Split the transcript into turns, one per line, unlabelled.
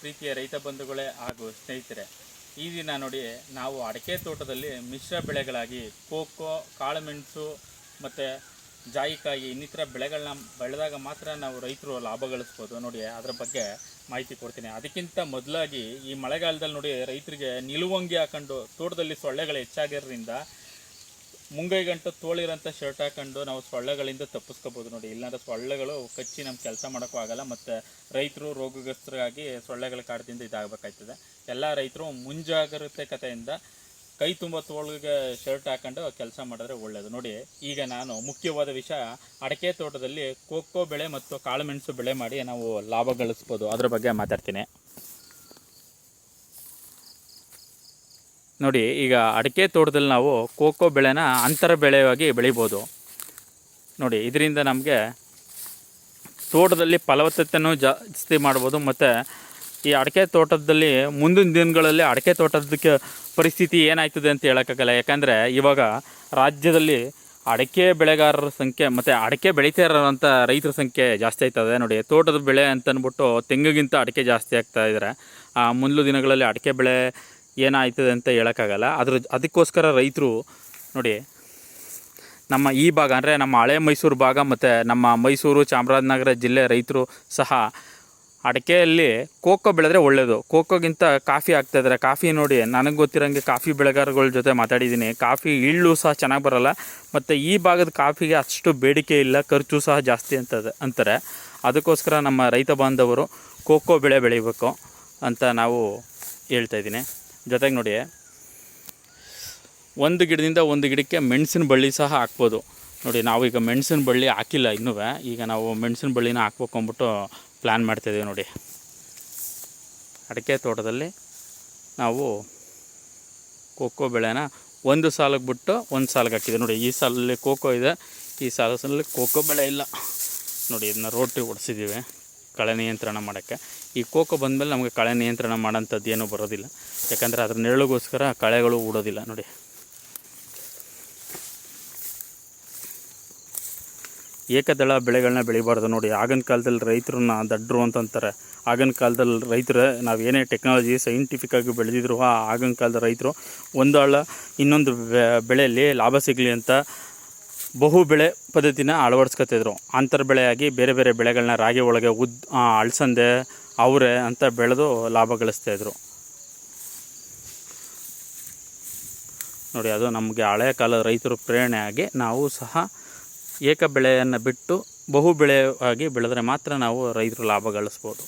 ಪ್ರೀತಿಯ ರೈತ ಬಂಧುಗಳೇ ಹಾಗೂ ಸ್ನೇಹಿತರೆ, ಈ ದಿನ ನೋಡಿ ನಾವು ಅಡಿಕೆ ತೋಟದಲ್ಲಿ ಮಿಶ್ರ ಬೆಳೆಗಳಾಗಿ ಕೋಕೋ, ಕಾಳುಮೆಣಸು ಮತ್ತು ಜಾಯಿಕಾಯಿ ಇನ್ನಿತರ ಬೆಳೆಗಳನ್ನ ಬೆಳೆದಾಗ ಮಾತ್ರ ನಾವು ರೈತರು ಲಾಭ ಗಳಿಸ್ಬೋದು ನೋಡಿ ಅದರ ಬಗ್ಗೆ ಮಾಹಿತಿ ಕೊಡ್ತೀನಿ. ಅದಕ್ಕಿಂತ ಮೊದಲಾಗಿ ಈ ಮಳೆಗಾಲದಲ್ಲಿ ನೋಡಿ ರೈತರಿಗೆ ನಿಲುವಂಗಿ ಹಾಕೊಂಡು ತೋಟದಲ್ಲಿ ಸೊಳ್ಳೆಗಳು ಹೆಚ್ಚಾಗಿರೋದ್ರಿಂದ ಮುಂಗೈಗಂಟು ತೋಳಿರೋಂಥ ಶರ್ಟ್ ಹಾಕೊಂಡು ನಾವು ಸೊಳ್ಳೆಗಳಿಂದ ತಪ್ಪಿಸ್ಕೋಬೋದು ನೋಡಿ. ಇಲ್ಲಾಂದ್ರೆ ಸೊಳ್ಳೆಗಳು ಕಚ್ಚಿ ನಮ್ಮ ಕೆಲಸ ಮಾಡೋಕ್ಕೂ ಆಗಲ್ಲ ಮತ್ತು ರೈತರು ರೋಗಗ್ರಸ್ತರಾಗಿ ಸೊಳ್ಳೆಗಳ ಕಾಡದಿಂದ ಇದಾಗಬೇಕಾಯ್ತದೆ. ಎಲ್ಲ ರೈತರು ಮುಂಜಾಗ್ರತೆ ಕಥೆಯಿಂದ ಕೈ ತುಂಬ ತೋಳಿಗೆ ಶರ್ಟ್ ಹಾಕೊಂಡು ಕೆಲಸ ಮಾಡಿದ್ರೆ ಒಳ್ಳೆಯದು ನೋಡಿ, ಈಗ ನಾನು ಮುಖ್ಯವಾದ ವಿಷಯ ಅಡಿಕೆ ತೋಟದಲ್ಲಿ ಕೋಕೋ ಬೆಳೆ ಮತ್ತು ಕಾಳುಮೆಣಸು ಬೆಳೆ ಮಾಡಿ ನಾವು ಲಾಭ ಗಳಿಸ್ಬೋದು. ಅದ್ರ ಬಗ್ಗೆ ಮಾತಾಡ್ತೀನಿ. ನೋಡಿ, ಈಗ ಅಡಿಕೆ ತೋಟದಲ್ಲಿ ನಾವು ಕೋಕೋ ಬೆಳೆನ ಅಂತರ ಬೆಳೆಯಾಗಿ ಬೆಳಿಬೋದು. ನೋಡಿ, ಇದರಿಂದ ನಮಗೆ ತೋಟದಲ್ಲಿ ಫಲವತ್ತತೆಯನ್ನು ಜಾಸ್ತಿ ಮಾಡ್ಬೋದು. ಮತ್ತು ಈ ಅಡಿಕೆ ತೋಟದಲ್ಲಿ ಮುಂದಿನ ದಿನಗಳಲ್ಲಿ ಅಡಿಕೆ ತೋಟದಕ್ಕೆ ಪರಿಸ್ಥಿತಿ ಏನಾಯ್ತದೆ ಅಂತ ಹೇಳೋಕ್ಕಾಗಲ್ಲ. ಯಾಕಂದರೆ ಇವಾಗ ರಾಜ್ಯದಲ್ಲಿ ಅಡಿಕೆ ಬೆಳೆಗಾರರ ಸಂಖ್ಯೆ ಮತ್ತು ಅಡಿಕೆ ಬೆಳೀತಾ ಇರೋಂಥ ರೈತರ ಸಂಖ್ಯೆ ಜಾಸ್ತಿ ಆಯ್ತದೆ ನೋಡಿ, ತೋಟದ ಬೆಳೆ ಅಂತ ಅಂದ್ಬಿಟ್ಟು ತೆಂಗಿಗಿಂತ ಅಡಿಕೆ ಜಾಸ್ತಿ ಆಗ್ತಾ ಇದ್ದಾರೆ ಮುಂದಿನ ದಿನಗಳಲ್ಲಿ ಅಡಿಕೆ ಬೆಳೆ ಏನಾಯ್ತದೆ ಅಂತ ಹೇಳೋಕ್ಕಾಗಲ್ಲ. ಅದ್ರ ಅದಕ್ಕೋಸ್ಕರ ರೈತರು ನೋಡಿ, ನಮ್ಮ ಈ ಭಾಗ ಅಂದರೆ ನಮ್ಮ ಹಳೆ ಮೈಸೂರು ಭಾಗ ಮತ್ತು ನಮ್ಮ ಮೈಸೂರು ಚಾಮರಾಜನಗರ ಜಿಲ್ಲೆ ರೈತರು ಸಹ ಅಡಿಕೆಯಲ್ಲಿ ಕೋಕೋ ಬೆಳೆದ್ರೆ ಒಳ್ಳೆಯದು ಕೋಕೋಗಿಂತ ಕಾಫಿ ಆಗ್ತಾಯಿದ್ದಾರೆ ಕಾಫಿ ನೋಡಿ, ನನಗೆ ಗೊತ್ತಿರೋಂಗೆ ಕಾಫಿ ಬೆಳೆಗಾರಗಳ ಜೊತೆ ಮಾತಾಡಿದ್ದೀನಿ. ಕಾಫಿ ಇಳ್ಳು ಸಹ ಚೆನ್ನಾಗಿ ಬರೋಲ್ಲ. ಮತ್ತು ಈ ಭಾಗದ ಕಾಫಿಗೆ ಅಷ್ಟು ಬೇಡಿಕೆ ಇಲ್ಲ. ಖರ್ಚು ಸಹ ಜಾಸ್ತಿ ಅಂತದೆ ಅಂತಾರೆ. ಅದಕ್ಕೋಸ್ಕರ ನಮ್ಮ ರೈತ ಬಾಂಧವರು ಕೋಕೋ ಬೆಳೆ ಬೆಳಿಬೇಕು ಅಂತ ನಾವು ಹೇಳ್ತಾ ಇದ್ದೀನಿ. ಜೊತೆಗೆ ನೋಡಿ, ಒಂದು ಗಿಡದಿಂದ ಒಂದು ಗಿಡಕ್ಕೆ ಮೆಣಸಿನ ಬಳ್ಳಿ ಸಹ ಹಾಕ್ಬೋದು. ನೋಡಿ, ನಾವು ಈಗ ಮೆಣಸಿನ ಬಳ್ಳಿ ಹಾಕಿಲ್ಲ ಇನ್ನೂ ಈಗ ನಾವು ಮೆಣಸಿನ ಬಳ್ಳಿನ ಹಾಕ್ಬೇಕು ಅಂದ್ಬಿಟ್ಟು ಪ್ಲ್ಯಾನ್ ಮಾಡ್ತಾಯಿದ್ದೀವಿ ನೋಡಿ. ಅಡಿಕೆ ತೋಟದಲ್ಲಿ ನಾವು ಕೋಕೋ ಬೆಳೆನ ಒಂದು ಸಾಲಿಗೆ ಬಿಟ್ಟು ಒಂದು ಸಾಲಿಗೆ ಹಾಕಿದೆ ನೋಡಿ, ಈ ಸಾಲಲ್ಲಿ ಕೋಕೋ ಇದೆ. ಈ ಸಾಲಲ್ಲಿ ಕೋಕೋ ಬೆಳೆ ಇಲ್ಲ. ನೋಡಿ, ಇದನ್ನ ರೋಟಿ ಹೊಡ್ಸಿದ್ದೀವಿ ಕಳೆ ನಿಯಂತ್ರಣ ಮಾಡೋಕ್ಕೆ. ಈ ಕೋಕೋ ಬಂದಮೇಲೆ ನಮಗೆ ಕಳೆ ನಿಯಂತ್ರಣ ಮಾಡೋಂಥದ್ದು ಏನೂ ಬರೋದಿಲ್ಲ. ಯಾಕಂದರೆ ಅದ್ರ ನೆರಳಿಗೋಸ್ಕರ ಕಳೆಗಳು ಉಡೋದಿಲ್ಲ ನೋಡಿ. ಏಕದಳ ಬೆಳೆಗಳನ್ನ ಬೆಳಿಬಾರ್ದು ನೋಡಿ. ಆಗಿನ ಕಾಲದಲ್ಲಿ ರೈತರನ್ನ ದಡ್ಡರು ಅಂತಂತಾರೆ ಆಗಿನ ಕಾಲದಲ್ಲಿ ರೈತರು, ನಾವು ಏನೇ ಟೆಕ್ನಾಲಜಿ ಸೈಂಟಿಫಿಕ್ಕಾಗಿ ಬೆಳೆದಿದ್ರು, ಆ ಆಗಿನ ಕಾಲದ ರೈತರು ಒಂದು ಹಳ್ಳ ಇನ್ನೊಂದು ಬೆಳೆಯಲ್ಲಿ ಲಾಭ ಸಿಗಲಿ ಅಂತ ಬಹು ಬೆಳೆ ಪದ್ಧತಿನ ಅಳವಡಿಸ್ಕೊತಿದ್ರು. ಅಂತರ ಬೆಳೆಯಾಗಿ ಬೇರೆ ಬೇರೆ ಬೆಳೆಗಳನ್ನ ರಾಗಿ ಒಳಗೆ ಉದ್ ಅಳಸಂದೆ, ಅವರೆ ಅಂತ ಬೆಳೆದು ಲಾಭ ಗಳಿಸ್ತಾಯಿದ್ರು. ನೋಡಿ, ಅದು ನಮಗೆ ಹಳೆಯ ಕಾಲದ ರೈತರು ಪ್ರೇರಣೆ ಆಗಿ ನಾವು ಸಹ ಏಕ ಬೆಳೆಯನ್ನು ಬಿಟ್ಟು ಬಹು ಬೆಳೆಯಾಗಿ ಬೆಳೆದರೆ ಮಾತ್ರ ನಾವು ರೈತರು ಲಾಭ ಗಳಿಸ್ಬೋದು.